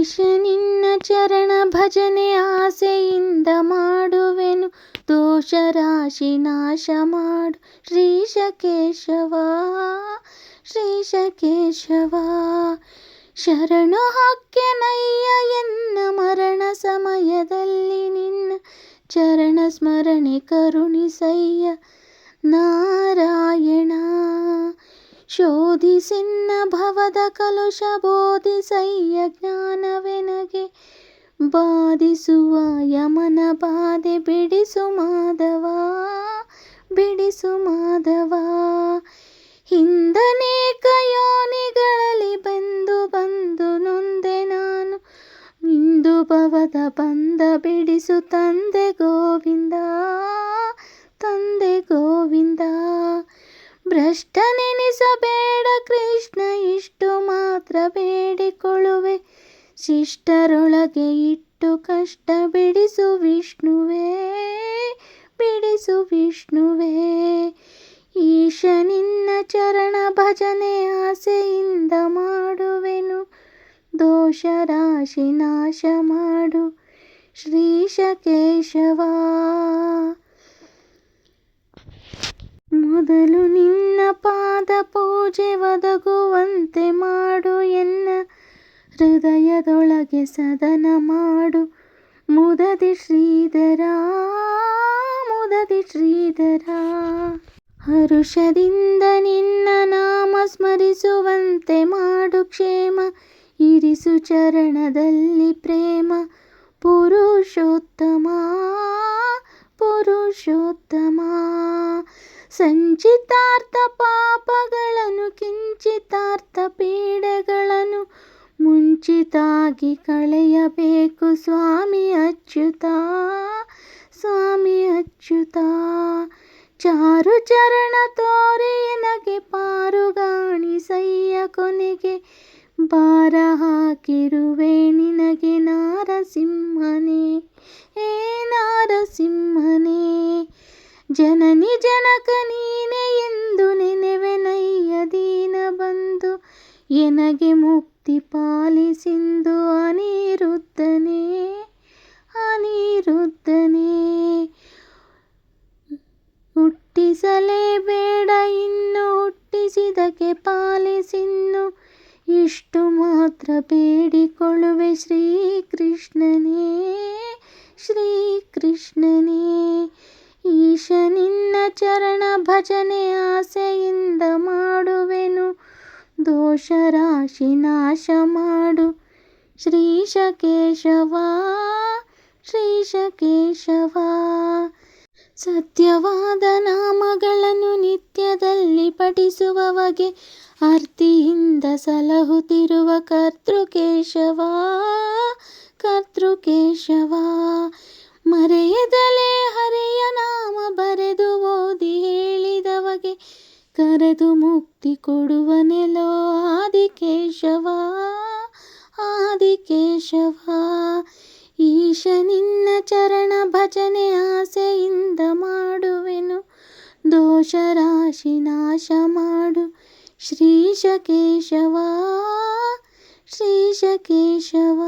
ಈಶ ನಿನ್ನ ಚರಣ ಭಜನೆ ಆಸೆಯಿಂದ ಮಾಡುವೆನು. ದೋಷ ರಾಶಿ ನಾಶ ಮಾಡು. ಶ್ರೀಶ ಕೇಶವ ಶ್ರೀಶ ಕೇಶವ ಶರಣು ಹಾಕ್ಯನಯ್ಯ ಎನ್ನ ಮರಣ ಸಮಯದಲ್ಲಿ ನಿನ್ನ ಚರಣ ಸ್ಮರಣೆ ಕರುಣಿಸಯ್ಯ. ನಾರಾಯಣ ಶೋಧಿಸಿನ್ನ ಭವದ ಕಲುಷ ಬೋಧಿಸಯ್ಯ ಜ್ಞಾನವೆನಗೆ ಬಾಧಿಸುವ ಯಮನ ಬಾಧೆ ಬಿಡಿಸು ಮಾಧವ ಬಿಡಿಸು ಮಾಧವ. ಹಿಂದನೇಕ ಯೋನಿಗಳಲ್ಲಿ ಬಂದು ಬಂದು ನೊಂದೆ ನಾನು, ಇಂದು ಭವದ ಬಂದ ಬಿಡಿಸು ತಂದೆ ಗೋವಿಂದ ತಂದೆ ಗೋವಿಂದ. ಭ್ರಷ್ಟ ಮಾತ್ರ ಬೇಡಿಕೊಳ್ಳುವೆ. ಶಿಷ್ಟರೊಳಗೆ ಇಟ್ಟು ಕಷ್ಟ ಬಿಡಿಸು ವಿಷ್ಣುವೇ ಬಿಡಿಸು ವಿಷ್ಣುವೇ. ಈಶ ನಿನ್ನ ಚರಣ ಭಜನೆ ಆಸೆಯಿಂದ ಮಾಡುವೆನು. ದೋಷ ರಾಶಿ ನಾಶ ಮಾಡು. ಶ್ರೀಶ ಕೇಶವ ಮೊದಲು ನಿನ್ನ ಪಾದ ಪೂಜೆ ಒದಗುವಂತೆ ಮಾಡು ಎನ್ನ. ಹೃದಯದೊಳಗೆ ಸದನ ಮಾಡು. ಮುದದಿ ಶ್ರೀಧರ ಮುದದಿ ಶ್ರೀಧರ. ಹರುಷದಿಂದ ನಿನ್ನ ನಾಮ ಸ್ಮರಿಸುವಂತೆ ಮಾಡು ಕ್ಷೇಮ. ಇರಿಸು ಚರಣದಲ್ಲಿ ಪ್ರೇಮ. ಸಂಚಿತಾರ್ಥ ಪಾಪಗಳನ್ನು, ಕಿಂಚಿತಾರ್ಥ ಪೀಡೆಗಳನ್ನು ಮುಂಚಿತಾಗಿ ಕಳೆಯಬೇಕು. ಸ್ವಾಮಿ ಅಚ್ಯುತ ಸ್ವಾಮಿ ಅಚ್ಯುತ, ಚಾರು ಚರಣ ತೋರೆಯನಗೆ ಪಾರುಗಾಣಿಸಯ್ಯ ಕೊನೆಗೆ ಬಾರ ಹಾಕಿರುವೆ ನಿನಗೆ ನಾರಸಿಂಹನೇ, ಏ ನಾರಸಿಂಹನೇ. ಜನನಿ, ಜನಕ ನೀನೆ ಎಂದು ನೆನೆವೆನಯ್ಯ ದೀನ ಬಂದು, ಎನಗೆ ಮುಕ್ತಿ ಪಾಲಿಸಿಂದು ಅನಿರುದ್ಧನೇ ಅನಿರುದ್ಧನೇ. ಹುಟ್ಟಿಸಲೇಬೇಡ ಇನ್ನು ಹುಟ್ಟಿಸಿದಕ್ಕೆ ಪಾಲಿಸಿನ್ನು, ಇಷ್ಟು ಮಾತ್ರ ಬೇಡಿಕೊಳ್ಳುವೆ ಶ್ರೀಕೃಷ್ಣನೇ ಶ್ರೀಕೃಷ್ಣನೇ. ಈಶನಿಂದ ಚರಣ ಭಜನೆ ಆಸೆಯಿಂದ ಮಾಡುವೆನು. ದೋಷ ರಾಶಿ ನಾಶ ಮಾಡು. ಶ್ರೀಶ ಕೇಶವ ಶ್ರೀಶ ಕೇಶವ ಸತ್ಯವಾದ ನಾಮಗಳನ್ನು ನಿತ್ಯದಲ್ಲಿ ಪಠಿಸುವವಗೆ ಆರ್ತಿಯಿಂದ ಸಲಹುತ್ತಿರುವ ಕರ್ತೃಕೇಶವ ಕರ್ತೃಕೇಶವ. ಮರೆಯದಲೇ ಕರೆದು ಮುಕ್ತಿ ಕೊಡುವನೆಲೋ ಆದಿಕೇಶವ ಆದಿಕೇಶವ. ಈಶ ನಿನ್ನ ಚರಣ ಭಜನೆ ಆಸೆಯಿಂದ ಮಾಡುವೆನು ದೋಷ ರಾಶಿ ನಾಶ ಮಾಡು ಶ್ರೀಶ ಕೇಶವ ಶ್ರೀಶ ಕೇಶವ